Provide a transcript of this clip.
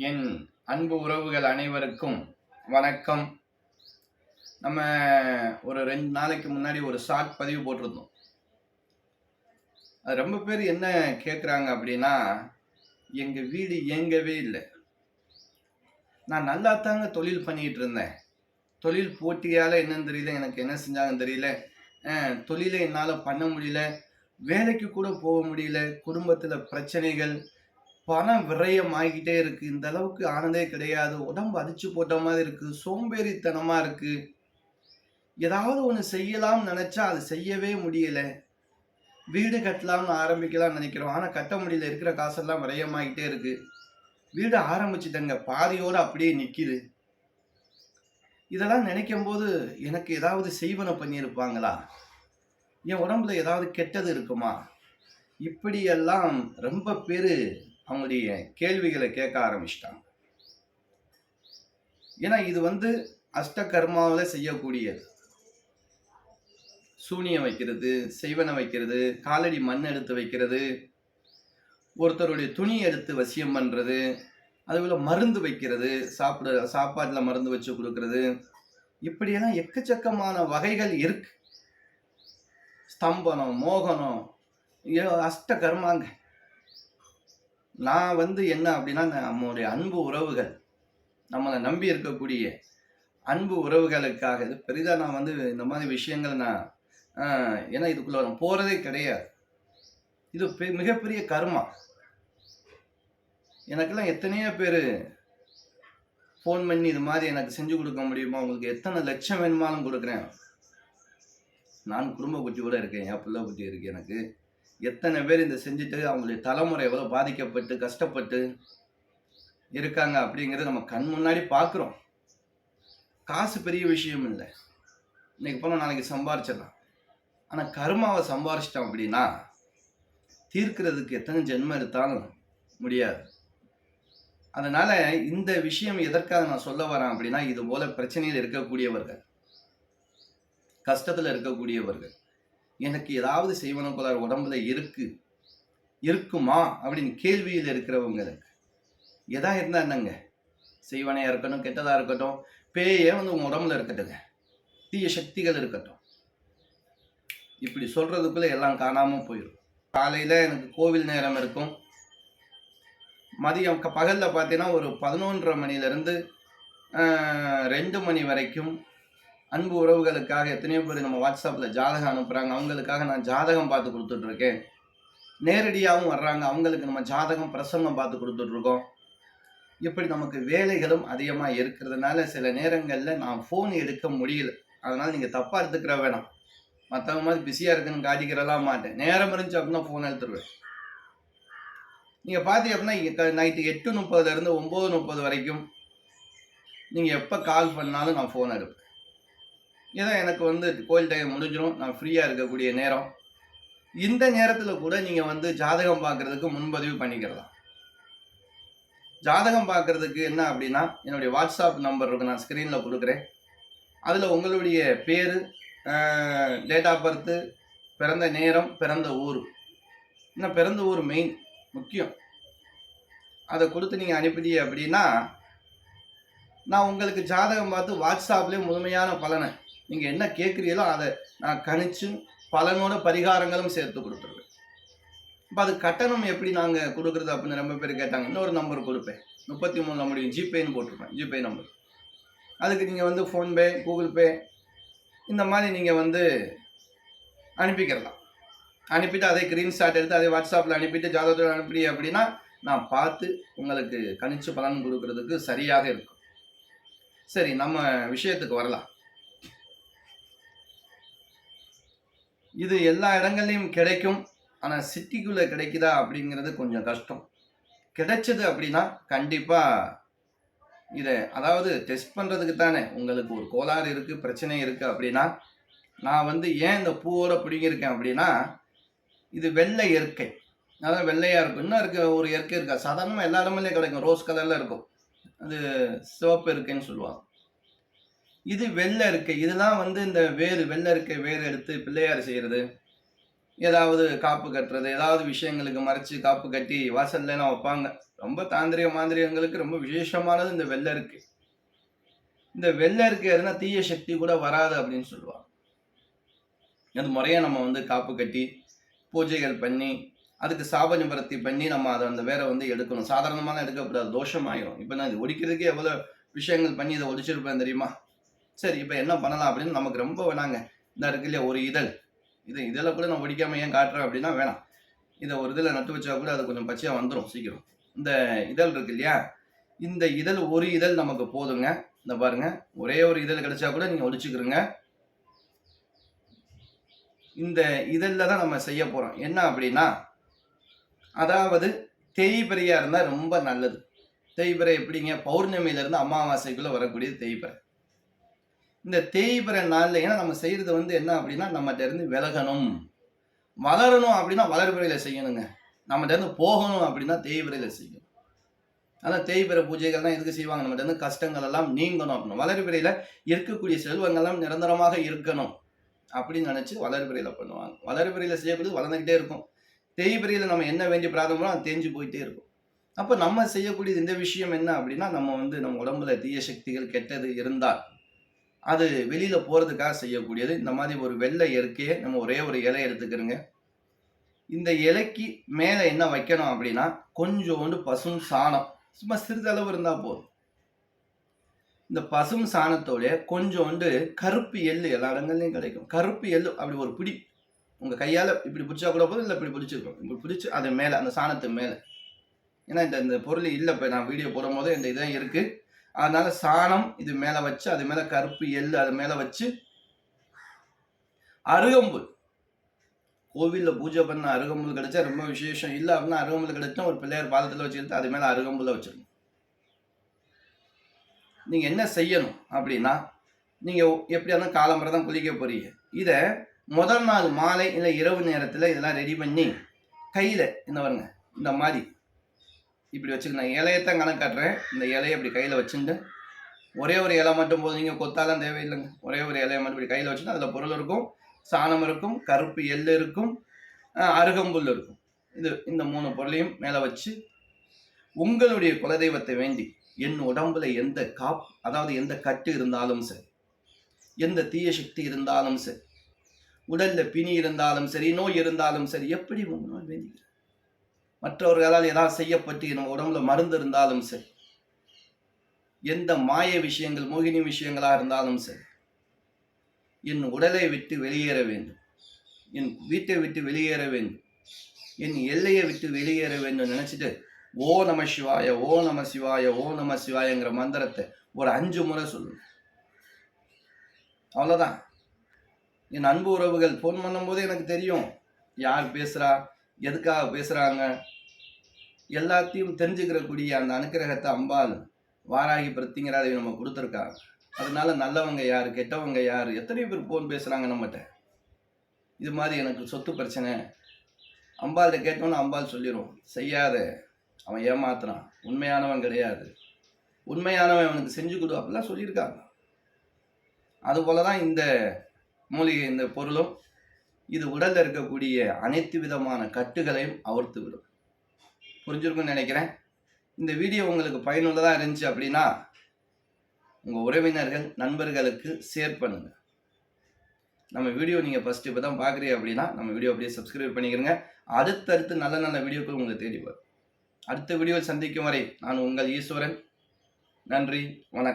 என் அன்பு உறவுகள் அனைவருக்கும் வணக்கம். நம்ம ஒரு ரெண்டு நாளைக்கு முன்னாடி ஒரு ஷார்ட் பதிவு போட்டிருந்தோம். அது ரொம்ப பேர் என்ன கேட்குறாங்க அப்படின்னா எங்கள் வீடு இயங்கவே இல்லை. நான் நல்லா தாங்க தொழில் பண்ணிகிட்டு இருந்தேன். தொழில் போட்டியால் என்னன்னு தெரியல எனக்கு என்ன செஞ்சாங்கன்னு தெரியல. தொழிலை என்னால் பண்ண முடியல. வேலைக்கு கூட போக முடியல. குடும்பத்தில் பிரச்சனைகள் பணம் விரயம் ஆகிட்டே இருக்கு. இந்த அளவுக்கு ஆனதே கிடையாது. உடம்பு அடிச்சு போட்ட மாதிரி இருக்கு. சோம்பேறித்தனமா இருக்கு. ஏதாவது ஒன்று செய்யலாம்னு நினைச்சா அது செய்யவே முடியல. வீடு கட்டலாம்னு ஆரம்பிக்கலாம்னு நினைக்கிறோம். ஆனால் கட்ட முடியல. இருக்கிற காசெல்லாம் விரயமாகிட்டே இருக்கு. வீடு ஆரம்பிச்சுட்டங்க. பாதியோட அப்படியே நிற்கிது இதெல்லாம் நினைக்கும் போது எனக்கு ஏதாவது செய்வனை பண்ணியிருப்பாங்களா? என் உடம்புல ஏதாவது கெட்டது இருக்குமா? இப்படியெல்லாம் ரொம்ப பேர் அவங்களுடைய கேள்விகளை கேட்க ஆரம்பிச்சிட்டாங்க. ஏன்னா இது வந்து அஷ்டகர்மாவில் செய்யக்கூடியது. சூனியம் வைக்கிறது செய்வனை வைக்கிறது காலடி மண் எடுத்து வைக்கிறது ஒருத்தருடைய துணி எடுத்து வசியம் பண்ணுறது அதுபோல் மருந்து வைக்கிறது சாப்பிட சாப்பாட்டில் மருந்து வச்சு கொடுக்கறது. இப்படியெல்லாம் எக்கச்சக்கமான வகைகள் இருக்கு. ஸ்தம்பனம் மோகனம் அஷ்ட கர்மாங்க நான் வந்து என்ன அப்படின்னா நம்மளுடைய அன்பு உறவுகள் நம்மளை நம்பி இருக்கக்கூடிய அன்பு உறவுகளுக்காக இது பெரிதாக நான் வந்து இந்த மாதிரி விஷயங்கள் நான் ஏன்னா இதுக்குள்ள நான் போகிறதே கிடையாது. இது பெ- மிகப்பெரிய கர்மா. எனக்கெல்லாம் எத்தனையோ பேர் ஃபோன் பண்ணி இது மாதிரி எனக்கு செஞ்சு கொடுக்க முடியுமா? உங்களுக்கு எத்தனை லட்சம் வேணுமாலும் கொடுக்குறேன். நான் குடும்ப குட்டி கூட இருக்கேன் என் பிள்ளை குட்டி இருக்கு எனக்கு. எத்தனை பேர் இந்த செஞ்சுட்டு அவங்களுடைய தலைமுறை எவ்வளோ பாதிக்கப்பட்டு கஷ்டப்பட்டு இருக்காங்க அப்படிங்கிறத நம்ம கண் முன்னாடி பார்க்குறோம். காசு பெரிய விஷயம் இல்லை. இன்னைக்கு போனால் நாளைக்கு சம்பாரிச்சிடலாம். ஆனால் கர்மாவை சம்பாரிச்சிட்டோம் அப்படின்னா தீர்க்கிறதுக்கு எத்தனை ஜென்மம் எடுத்தாலும் முடியாது. அதனால் இந்த விஷயம் எதற்காக நான் சொல்ல வரேன் அப்படின்னா இது போல் பிரச்சனையில் இருக்கக்கூடியவர்கள் கஷ்டத்தில் இருக்கக்கூடியவர்கள் எனக்கு ஏதாவது செய்வன கோளாறு உடம்புல இருக்கு. இருக்குமா? அப்படின்னு கேள்வியில் இருக்கிறவங்களுக்கு எதா இருந்தா என்னங்க? செய்வனையாக இருக்கட்டும் கெட்டதாக இருக்கட்டும் பேயே வந்து உங்கள் உடம்புல இருக்கட்டுங்க. தீய சக்திகள் இருக்கட்டும். இப்படி சொல்கிறதுக்குள்ளே எல்லாம் காணாமல் போயிடும் காலையில் எனக்கு கோவில் நேரம் இருக்கும். மதியம் பகலில் பார்த்தீங்கன்னா ஒரு பதினொன்றரை மணிலேருந்து ரெண்டு மணி வரைக்கும் அன்பு உறவுகளுக்காக எத்தனையோ பேர் நம்ம வாட்ஸ்அப்பில் ஜாதகம் அனுப்புகிறாங்க அவங்களுக்காக நான் ஜாதகம் பார்த்து கொடுத்துட்ருக்கேன். நேரடியாகவும் வர்றாங்க. அவங்களுக்கு நம்ம ஜாதகம் பிரசங்கம் பார்த்து கொடுத்துட்ருக்கோம். இப்படி நமக்கு வேலைகளும் அதிகமாக இருக்கிறதுனால சில நேரங்களில் நான் ஃபோன் எடுக்க முடியல. அதனால் நீங்கள் தப்பாக எடுத்துக்கிற வேணாம். மற்றவங்க மாதிரி பிஸியாக இருக்குன்னு காட்டிக்கிறலாம் மாட்டேன். நேரம் இருந்துச்சு அப்படின்னா ஃபோன் எடுத்துருவேன். நீங்கள் பார்த்தீங்க அப்படின்னா நைட்டு எட்டு முப்பதுலேருந்து ஒம்பது முப்பது வரைக்கும் நீங்கள் எப்போ கால் பண்ணாலும் நான் ஃபோன் எடுப்பேன். ஏதோ எனக்கு வந்து கோயில் டைம் முடிஞ்சிடும் நான் ஃப்ரீயாக இருக்கக்கூடிய நேரம். இந்த நேரத்தில் கூட நீங்கள் வந்து ஜாதகம் பார்க்குறதுக்கு முன்பதிவு பண்ணிக்கிறலாம் ஜாதகம் பார்க்குறதுக்கு என்ன அப்படின்னா என்னுடைய வாட்ஸ்அப் நம்பர் இருக்கு நான் ஸ்க்ரீனில் கொடுக்குறேன். அதில் உங்களுடைய பேர் டேட் ஆஃப் பர்த்து பிறந்த நேரம் பிறந்த ஊர். இன்னும் பிறந்த ஊர் மெயின் முக்கியம். அதை கொடுத்து நீங்கள் அனுப்பிட்டீங்க அப்படின்னா நான் உங்களுக்கு ஜாதகம் பார்த்து வாட்ஸ்அப்லேயே முழுமையான பலனை நீங்கள் என்ன கேட்குறீங்களோ அதை நான் கணிச்சும் பலனோட பரிகாரங்களும் சேர்த்து கொடுத்துருவேன். இப்போ அது கட்டணம் எப்படி நாங்கள் கொடுக்குறது அப்படின்னு ரொம்ப பேர் கேட்டாங்க. இன்னொரு நம்பர் கொடுப்பேன். முப்பத்தி மூணு நம்பர் ஜிபேன்னு போட்டிருப்பேன். ஜிபே நம்பர் அதுக்கு நீங்கள் வந்து ஃபோன்பே கூகுள் பே இந்த மாதிரி நீங்கள் வந்து அனுப்பிக்கிறலாம் அனுப்பிட்டு அதே ஸ்க்ரீன்ஷாட் எடுத்து அதே வாட்ஸ்அப்பில் அனுப்பிட்டு ஜாதகத்தில் அனுப்பி அப்படின்னா நான் பார்த்து உங்களுக்கு கணிச்சு பலன் கொடுக்கறதுக்கு சரியாக இருக்கும். சரி நம்ம விஷயத்துக்கு வரலாம். இது எல்லா இடங்கள்லையும் கிடைக்கும். ஆனால் சிட்டிக்குள்ளே கிடைக்குதா அப்படிங்கிறது கொஞ்சம் கஷ்டம். கிடைச்சது அப்படின்னா கண்டிப்பாக இதை அதாவது டெஸ்ட் பண்ணுறதுக்கு தானே. உங்களுக்கு ஒரு கோளாறு இருக்குது பிரச்சனை இருக்குது அப்படின்னா நான் வந்து ஏன் இந்த பூவோட பிடிங்கியிருக்கேன் அப்படின்னா இது வெள்ளை இயற்கை. அதாவது வெள்ளையாக இருக்கும். இன்னும் இருக்க ஒரு இயற்கை இருக்கா? சாதாரணமாக எல்லா இடமும் கிடைக்கும். ரோஸ் கலரில் இருக்கும். அது சிவப்பு இருக்குன்னு சொல்லுவாங்க. இது வெள்ளை இருக்கை. இதெல்லாம் வந்து இந்த வேறு வெள்ளை இருக்கை வேறு எடுத்து பிள்ளையார் செய்கிறது ஏதாவது காப்பு கட்டுறது ஏதாவது விஷயங்களுக்கு மறைச்சு காப்பு கட்டி வாசல்லாம் வைப்பாங்க. ரொம்ப தாந்திரிக மாந்திரியங்களுக்கு ரொம்ப விசேஷமானது இந்த வெள்ளை இருக்கு. இந்த வெள்ளை இருக்கை எதுனா தீய சக்தி கூட வராது அப்படின்னு சொல்லுவாங்க. அது முறையாக நம்ம வந்து காப்பு கட்டி பூஜைகள் பண்ணி அதுக்கு சாப நிவர்த்தி பண்ணி நம்ம அதை அந்த வேற வந்து எடுக்கணும். சாதாரணமான எடுக்கக்கூடாது. தோஷமாயிரும். இப்போ நான் இது ஒடிக்கிறதுக்கே எவ்வளோ விஷயங்கள் பண்ணி இதை ஒடிச்சிருப்பேன் தெரியுமா? சரி இப்போ என்ன பண்ணலாம் அப்படின்னு நமக்கு ரொம்ப வேணாங்க. இந்த இருக்கு இல்லையா ஒரு இதழ். இது இதழை கூட நான் ஒடிக்காமல் ஏன் காட்டுறேன் அப்படின்னா வேணாம். இதை ஒரு இதில் நட்டு வச்சா கூட அது கொஞ்சம் பச்சையாக வந்துடும் சீக்கிரம். இந்த இதழ் இருக்கு இல்லையா இந்த இதழ் ஒரு இதழ் நமக்கு போதுங்க. இந்த பாருங்க ஒரே ஒரு இதழ் கிடைச்சா கூட நீங்கள் ஒடிச்சுக்கிறீங்க இந்த இதழில் தான் நம்ம செய்ய போகிறோம் என்ன அப்படின்னா அதாவது தேய்பிரையா இருந்தால் ரொம்ப நல்லது. தேய்பிரை எப்படிங்க பௌர்ணமியிலேருந்து அமாவாசைக்குள்ளே வரக்கூடிய தேய்பிரை. இந்த தேய்பிற நாளில் ஏன்னா நம்ம செய்கிறது வந்து என்ன அப்படின்னா நம்மகிட்ட இருந்து விலகணும். வளரணும் அப்படின்னா வளர்பிறையில் செய்யணுங்க. நம்மகிட்ட இருந்து போகணும் அப்படின்னா தேய்பிறையில் செய்யணும். அதான் தேய்பிற பூஜைகள்லாம் எதுக்கு செய்வாங்க? நம்மகிட்ட இருந்து கஷ்டங்கள் எல்லாம் நீங்கணும் அப்படின்னு வளர்பிறையில் இருக்கக்கூடிய செல்வங்கள்லாம் நிரந்தரமாக இருக்கணும் அப்படின்னு நினச்சி வளர்பிறையில் பண்ணுவாங்க. வளர்பிறையில் செய்யப்படுது வளர்ந்துக்கிட்டே இருக்கும். தேய்பிறையில் நம்ம என்ன வேண்டி பிரார்த்தமோ அது தேஞ்சு போயிட்டே இருக்கும். அப்போ நம்ம செய்யக்கூடியது இந்த விஷயம் என்ன அப்படின்னா நம்ம வந்து நம்ம உடம்புல தீய சக்திகள் கெட்டது இருந்தால் அது வெளியில போறதுக்காக செய்யக்கூடியது. இந்த மாதிரி ஒரு வெள்ளை இயற்கையை நம்ம ஒரே ஒரு இலை எடுத்துக்கிறோங்க. இந்த இலைக்கு மேலே என்ன வைக்கணும் அப்படின்னா கொஞ்சோண்டு பசும் சாணம். சும்மா சிறிதளவு இருந்தால் போதும். இந்த பசும் சாணத்தோடைய கொஞ்சோண்டு கருப்பு எள்ளு எல்லா இடங்கள்லையும் கிடைக்கும். கருப்பு எள்ளு அப்படி ஒரு பிடி உங்கள் கையால் இப்படி பிடிச்சா கூட போதும் இல்லை இப்படி பிடிச்சிருக்கோம். இப்படி பிடிச்சி அது மேலே அந்த சாணத்து மேலே. ஏன்னா இந்த இந்த பொருள் இல்லை இப்போ நான் வீடியோ போடும் போது இந்த இதான் இருக்குது அதனால சாணம் இது மேலே வச்சு அது மேலே கருப்பு எள்ளு அது மேலே வச்சு அருகம்புல். கோவிலில் பூஜை பண்ண அருகம்புல் கிடைச்சா ரொம்ப விசேஷம். இல்லை அப்படின்னா அருகம்புல் கிடைச்சா ஒரு பிள்ளையார் பாதத்தில் வச்சுக்கிட்டு அது மேலே அருகம்புல்ல வச்சிருங்க. நீங்கள் என்ன செய்யணும் அப்படின்னா நீங்கள் எப்படியா இருந்தாலும் காலம்பரை தான் குளிக்க போறீங்க. இதை முதல் நாள் மாலை இல்லை இரவு நேரத்தில் இதெல்லாம் ரெடி பண்ணி கையில் இந்த வருங்க இந்த மாதிரி இப்படி வச்சுக்கணும் இலையத்தான் கணக்கு காட்டுறேன். இந்த இலையை இப்படி கையில் வச்சுட்டு ஒரே ஒரு இலை மட்டும் போதும். நீங்கள் கொத்தாலாம் தேவையில்லைங்க. ஒரே ஒரு இலையை மட்டும் இப்படி கையில் வச்சுட்டு அதில் பொருள் இருக்கும் சாணம் இருக்கும் கருப்பு எள் இருக்கும் அருகம்புல் இருக்கும். இது இந்த மூணு பொருளையும் மேலே வச்சு உங்களுடைய குலதெய்வத்தை வேண்டி என் உடம்புல எந்த காப் அதாவது எந்த கட்டு இருந்தாலும் சரி எந்த தீய சக்தி இருந்தாலும் சரி உடல்ல பிணி இருந்தாலும் சரி நோய் இருந்தாலும் சரி எப்படி உங்களால் வேண்டிக்கிறேன். மற்றவர்களால் ஏதாவது செய்யப்பட்டு நம்ம உடம்புல மருந்து இருந்தாலும் சரி எந்த மாய விஷயங்கள் மோகினி விஷயங்களாக இருந்தாலும் சரி என் உடலை விட்டு வெளியேற வேண்டும். என் வீட்டை விட்டு வெளியேற வேண்டும். என் எல்லையை விட்டு வெளியேற வேண்டும். நினச்சிட்டு ஓ நம சிவாய ஓ நம சிவாய ஓ நம சிவாயங்கிற மந்திரத்தை ஒரு அஞ்சு முறை சொல்லுங்க. அவ்வளோதான் என் அன்பு உறவுகள் ஃபோன் பண்ணும்போது எனக்கு தெரியும். யார் பேசுகிறா எதுக்காக பேசுகிறாங்க எல்லாத்தையும் தெரிஞ்சுக்கிறக்கூடிய அந்த அனுக்கிரகத்தை அம்பாள் வாராகி பிரத்திங்கிறதை நம்ம கொடுத்துருக்காங்க. அதனால நல்லவங்க யார் கெட்டவங்க யார்? எத்தனை பேர் ஃபோன் பேசுகிறாங்க நம்மகிட்ட? இது மாதிரி எனக்கு சொத்து பிரச்சனை. அம்பாள்கிட்ட கேட்டோன்னு அம்பாள் சொல்லிடும் செய்யாத அவன் ஏமாத்துறான். உண்மையானவன் கிடையாது. உண்மையானவன் அவனுக்கு செஞ்சு கொடு. அப்படிலாம் சொல்லியிருக்காங்க. அதுபோல தான் இந்த மூலிகை இந்த பொருளும் இது உடல்ல இருக்கக்கூடிய அனைத்து விதமான கட்டுகளையும் அவிர்த்து விடும். புரிஞ்சிருக்கும்னு நினைக்கிறேன். இந்த வீடியோ உங்களுக்கு பயனுள்ளதாக இருந்துச்சு அப்படின்னா உங்கள் உறவினர்கள் நண்பர்களுக்கு ஷேர் பண்ணுங்கள் நம்ம வீடியோ நீங்கள் ஃபஸ்ட்டு இப்போ தான் பார்க்குறீங்க அப்படின்னா நம்ம வீடியோ அப்படியே சப்ஸ்கிரைப் பண்ணிக்கிறங்க. அடுத்தடுத்து நல்ல நல்ல வீடியோக்கள் உங்களுக்கு தேடி வரும். அடுத்த வீடியோவில் சந்திக்கும் வரை நான் உங்கள் ஈஸ்வரன். நன்றி. வணக்கம்.